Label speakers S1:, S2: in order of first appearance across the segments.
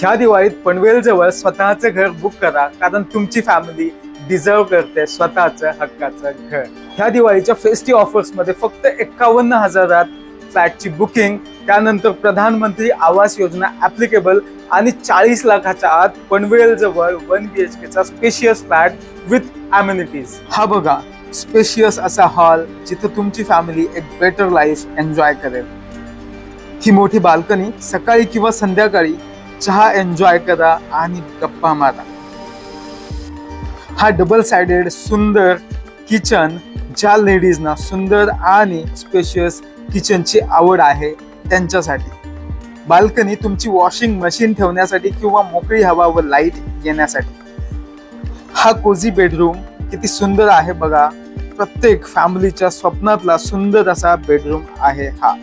S1: ह्या दिवाळीत पनवेलजवळ स्वतःचं घर बुक करा कारण तुमची फॅमिली डिझर्व करते स्वतःचं हक्काचं घर. ह्या दिवाळीच्या फेस्टिव्ह ऑफर्समध्ये फक्त एक्कावन्न हजारात फ्लॅटची बुकिंग त्यानंतर प्रधानमंत्री आवास योजना ऍप्लिकेबल आणि चाळीस लाखाच्या आत पनवेलजवळ वन बी एच केचा स्पेशियस फ्लॅट विथ अम्युनिटीज हा बघा स्पेशियस असा हॉल जिथं तुमची फॅमिली एक बेटर लाईफ एन्जॉय करेल. ही मोठी बाल्कनी सकाळी किंवा संध्याकाळी चहा एन्जॉय करा आणि गप्पा मारा. हा डबल साइडेड सुंदर किचन ज्या लेडीजना सुंदर आणि स्पेशियस किचनची आवड आहे त्यांच्यासाठी. बाल्कनी तुमची वॉशिंग मशीन ठेवण्यासाठी किंवा मोकळी हवा व लाइट येण्यासाठी हा कोझी बेडरूम किती सुंदर आहे बघा. प्रत्येक फॅमिलीच्या स्वप्नातला सुंदर असा बेडरूम आहे हा.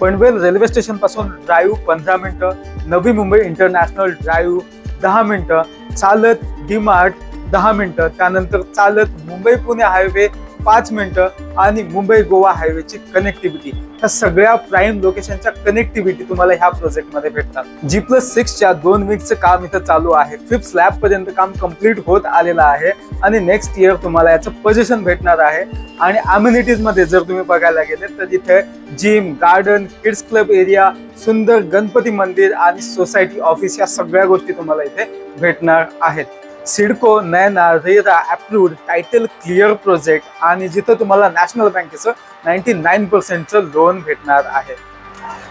S1: पनवेल रेल्वे स्टेशनपासून ड्राईव्ह पंधरा मिनिटं नवी मुंबई इंटरनॅशनल ड्राईव्ह दहा मिनटं चालत डीमार्ट दहा मिनटं त्यानंतर चालत मुंबई पुणे हायवे पाच मिनटं आणि मुंबई गोवा हायवेची कनेक्टिव्हिटी ह्या सगळ्या प्राईम लोकेशनच्या कनेक्टिव्हिटी तुम्हाला ह्या प्रोजेक्टमध्ये भेटतात. जी प्लस सिक्सच्या दोन वीकचं काम इथं चालू आहे. फिफ्थ स्लॅब पर्यंत काम कंप्लीट होत आलेलं आहे. आणि नेक्स्ट इयर तुम्हाला याचं पोझिशन भेटणार आहे. आणि अम्युनिटीजमध्ये जर तुम्ही बघायला गेले तर तिथे gym garden kids club area सुंदर गणपती मंदिर आणि सोसायटी ऑफिस या सगळ्या गोष्टी तुम्हाला इथे भेटणार आहेत. CIDCO NAINA RERA approved title clear project आणि जिथं तुम्हाला नॅशनल बँकेचं नाईन्टी नाईन पर्सेंटचं लोन भेटणार आहे.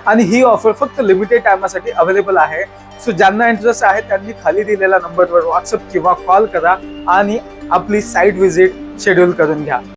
S1: आणि ही ऑफर फक्त लिमिटेड टायमासाठी अवेलेबल आहे. सो ज्यांना इंटरेस्ट आहे त्यांनी खाली दिलेल्या नंबरवर व्हॉट्सअप किंवा कॉल करा आणि आपली साईट व्हिजिट शेड्यूल करून घ्या.